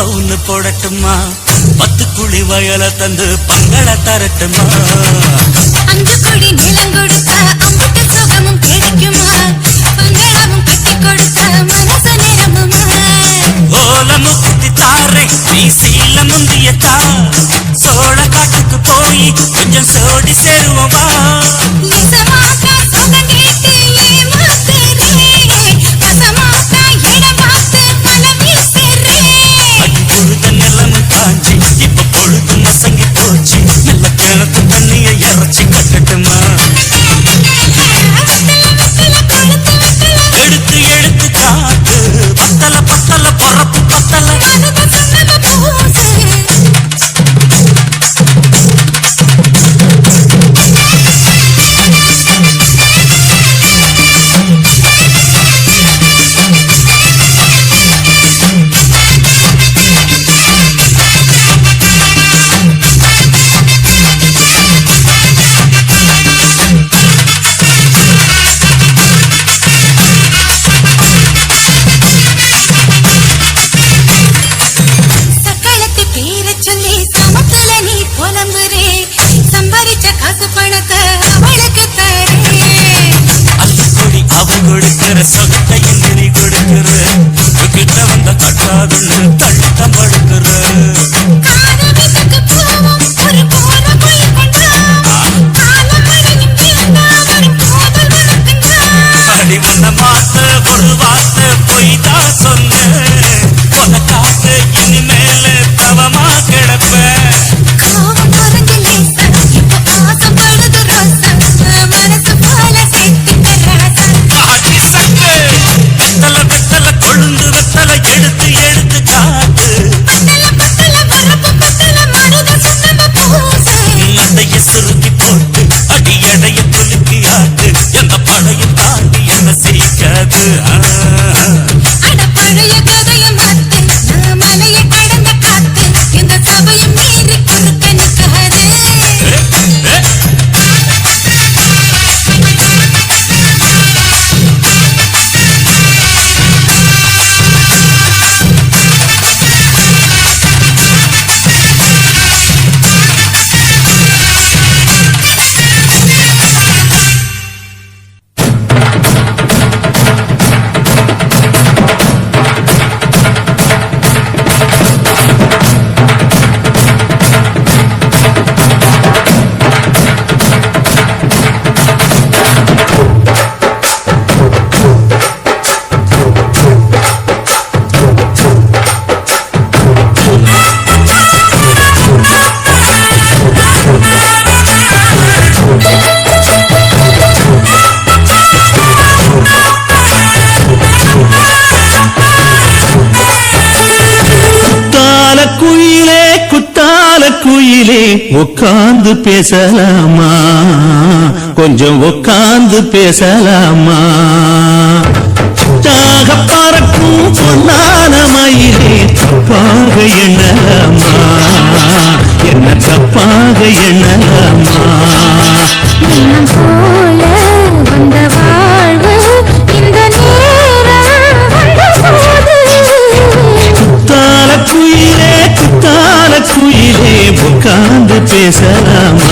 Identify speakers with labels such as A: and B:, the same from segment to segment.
A: பவுன்னு போடட்டுமா பத்து குழி வயல தந்து பங்கள தரட்டுமா
B: அஞ்சு குடி நிலம் கொடுத்த அம்புட்டு சுகமும் கிடைக்குமா? பங்களாவும் கட்டி கொடுத்த மனசு நிரம்புமா?
A: ஓலமும் குத்தி தாரே. நீ சோழ காட்டுக்கு போய் கொஞ்சம் சோடி சேருவோம்?
C: மேலே உட்கார்ந்து பேசலாமா? கொஞ்சம் உட்காந்து பேசலாமா? தாக பறக்கும் பொன்னான மயிலே தப்பாக எண்ணலாமா? என்ன தப்பாக எண்ணலாமா? உட்கார்ந்து பேசலாமா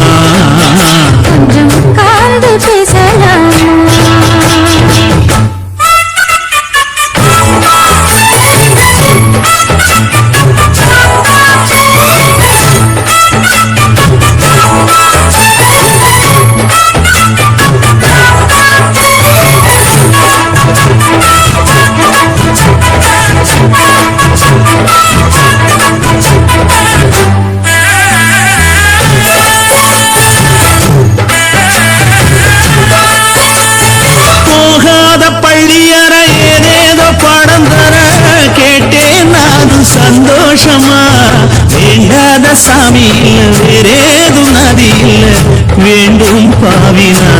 C: நதி வேண்டாத இல்ல வேறேதும் நதி இல்ல வேண்டும் பாவினா.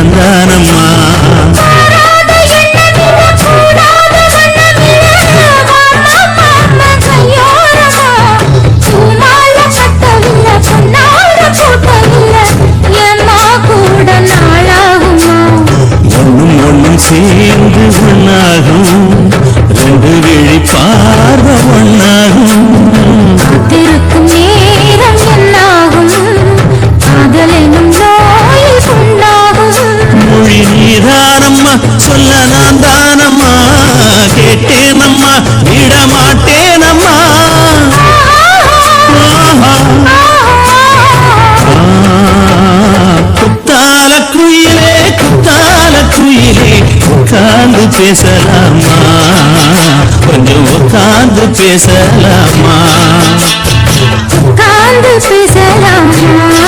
C: பேசலாமா? கொஞ்சம் உட்கார்ந்து பேசலாமா?
D: உட்கார்ந்து பேசலாமா?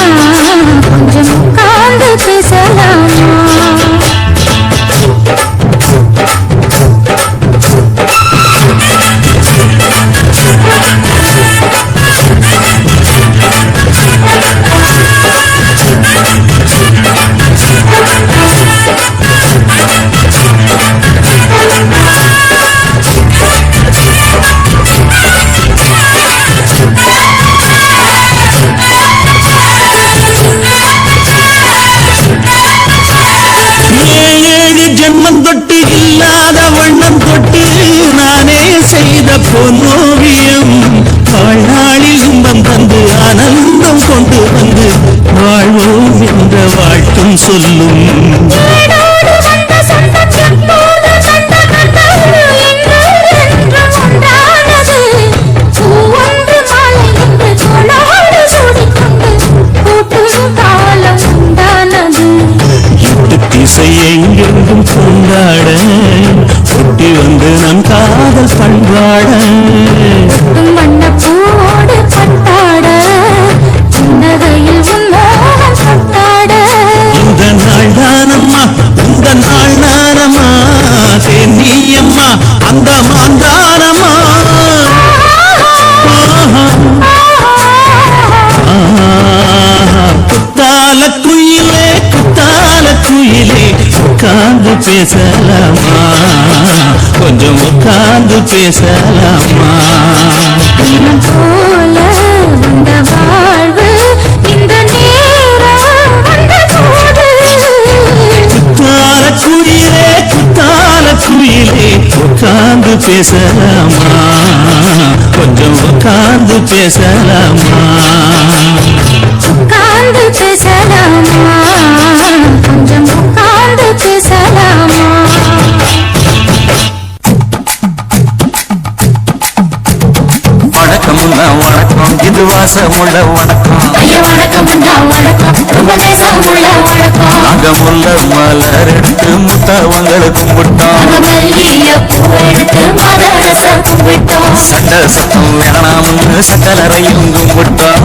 C: பொன்னோவியம் வாழ்நாளில் இன்பம் தந்து ஆனந்தம் கொண்டு வந்து வாழ்வோம் என்ற வாழ்த்தும் சொல்லும். திசை எங்கெங்கும் கொண்டாட ஒட்டி வந்து நம் காதல் பண்பாட பேசலாமா? கொஞ்சம் உட்கார்ந்து பேசலாமா?
D: போல வந்த வாழ்வு இந்த
C: குத்தால குயிலே குத்தால குயிலே உட்கார்ந்து பேசலாமா? கொஞ்சம் உட்கார்ந்து பேசலாமா?
E: உள்ள வணக்கம்.
D: ஐயா வணக்கம்
E: நாங்க முல்ல மலர் எடுத்து முத்தவங்களை கும்பிட்டோம். சட்ட சத்தம் வேணாம்னு சக்கலரையும் கும்பிட்டோம்.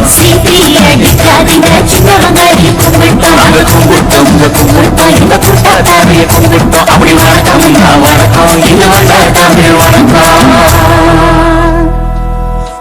D: கும்பிட்டோம்
E: நாங்க கும்பிட்டோம் இந்த கும்பிட்டோம். இந்த கூட்டாத்தாரிய கும்பிட்டோம் அப்படி வணக்கம் வணக்கம் இது வந்தா தமிழ் வணக்கம்.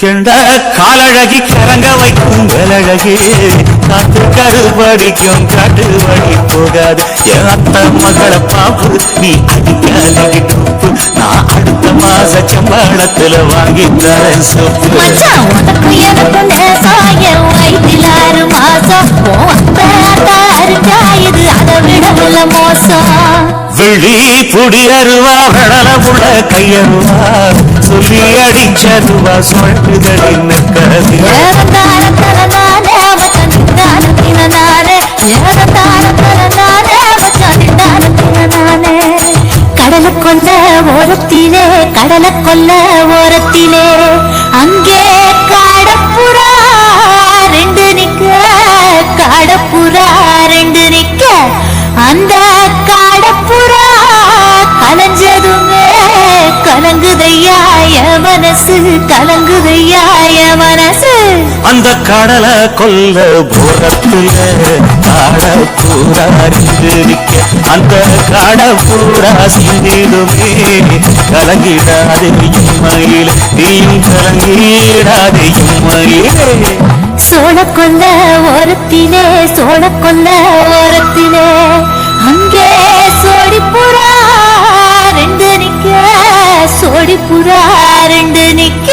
E: கெண்ட காலழகி கரங்க வைக்கும் வேலழகி. காத்து கருபடிக்கும் காட்டு வழி போகாது. என் அத்த மகளை பாப்பு நீ அடிக்காலி டூப்பு நான் அடுத்த மாச சம்பளத்துல வாங்கி தரேன் சொப்பு. விழி புடி அருவா கடல புள்ள கையருவா. சொல்லி அடிச்சதுவா சொல்லுதடி நிற்கிறது
D: ஏறத்தாழ கடலை கொல்ல ஓரத்திலே கடலை கொல்ல ஓரத்திலே. அங்கே காடப்புறா ரெண்டு நிக்க காடப்புறா. மனசு கலங்குதையா மனசு?
C: அந்த கடலை கொல்ல புறத்துல காட பூரா இருக்க அந்த காட பூரா சிந்திடுமே கலங்கிடாதே இம்மையில் நீயும் கலங்கிடாதே இம்மையிலே
D: சோழ கொல்ல ஓரத்திலே சோழ கொல்ல ஓரத்திலே அங்கே புறா ரெண்டு நிக்க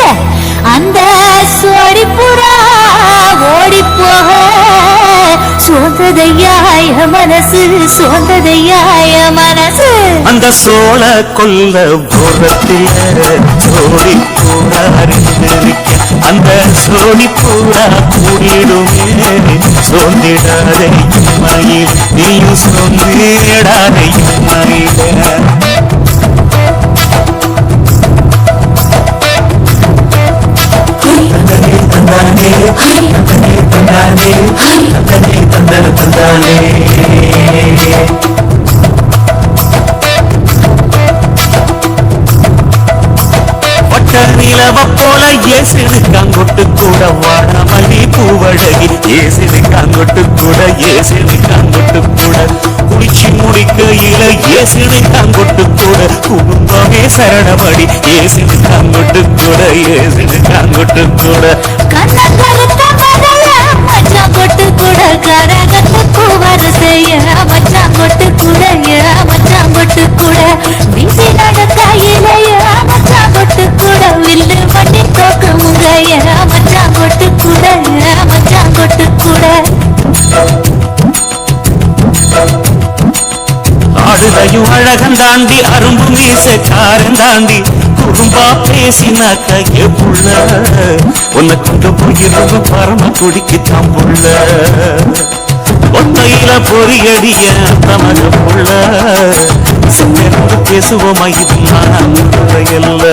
D: அந்த சோடி புறா ஓடி போக. சோந்ததையாய மனசு சோந்ததையாய மனசு.
C: அந்த சோழ கொல்ல போகத்தில் சோடி பூரா நிக்க அந்த சோடி பூரா கூடிடுமே சோர்ந்திடாதே மயில் நீயும் சோர்ந்திடாதே இம்மையில பட்ட நிலவ போல ஏசிடு கூட வாடாமல்லி பூவழகி ஏசிடு கூட ஏசிடு கூட. குடிச்சு முடிக்கையில ஏசிடு கூட. குடும்பமே சரணபடி ஏசிடு காங்கொட்டு கூட ஏசிடு காங்கொட்டு கூட. ஆடுதையும் அழகன் தாண்டி அரும்பு மீசக்காரன் தாண்டி குறும்பா பேசினாக்க எப்புள்ள உன்னை கொண்டு போயிருந்து பரம குடிக்கு தான் புள்ள. ஒத்தையில பொறியடிய தமக புள்ள. செத்திருந்து பேசுவோமா இது நான் அல்ல.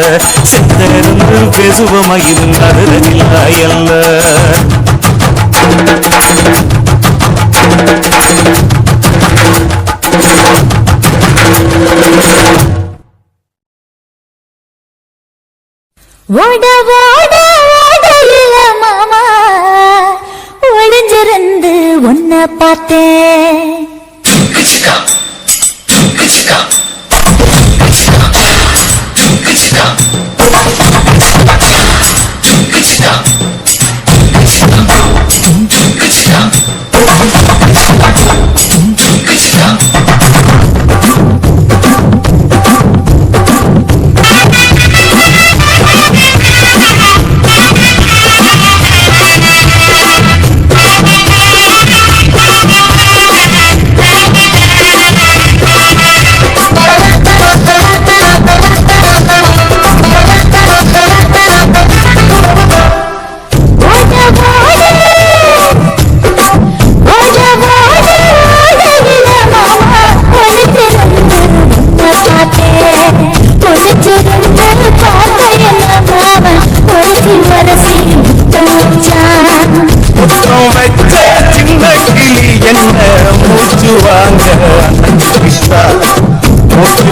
C: செத்திருந்து பேசுவோமா இது நடுறதில்ல அல்ல.
D: ஓட ஓட ஓடல மாமா. ஒளிஞ்சிருந்து உன்னை பார்த்தேன். ஓட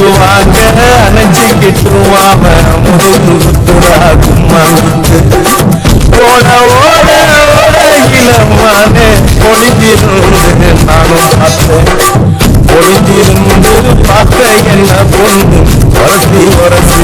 C: மூச்சு அணைஞ்சிக்கிட்டும் அவன் முதுகு குத்துறா கும்மா ஓட ஓட ஓட இளமானே ஒளிஞ்சிருந்து நானும் பார்த்தேன். ஒளிஞ்சிருந்து பார்த்த என்ன பொண்ணு வரசி வரசி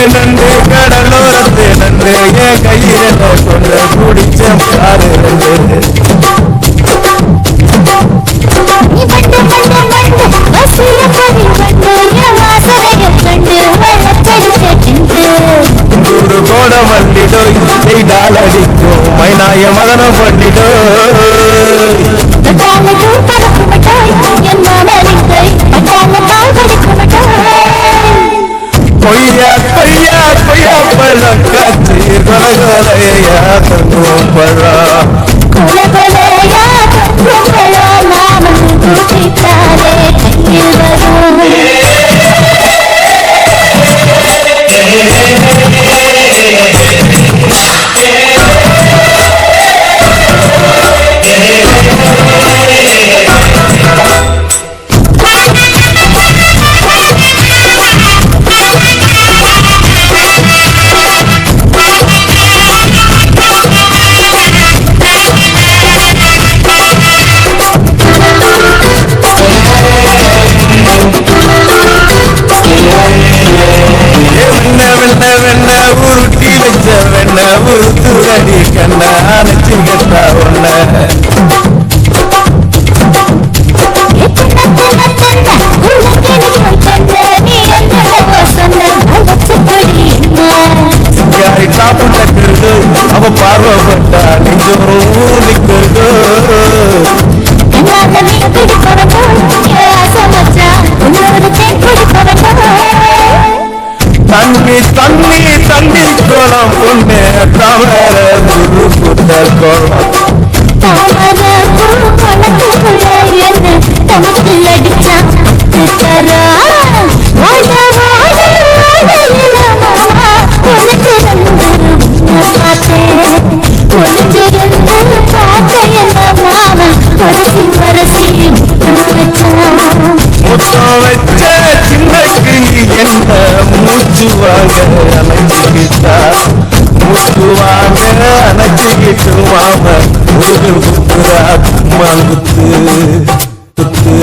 C: நன்று நன்று நன்று கடலோரத்து நன்று. என் கையில கொண்டு குடிச்ச
F: علي يا خلوق அடி கண்ண முத்தம் வச்ச சின்ன கிளி என்ன மூச்சு வாங்க அணைச்சிக்கிட்டா மூச்சு வாங்க அணைச்சிக்கிட்டு மாம ஒரு குத்துரா மாங்குத்து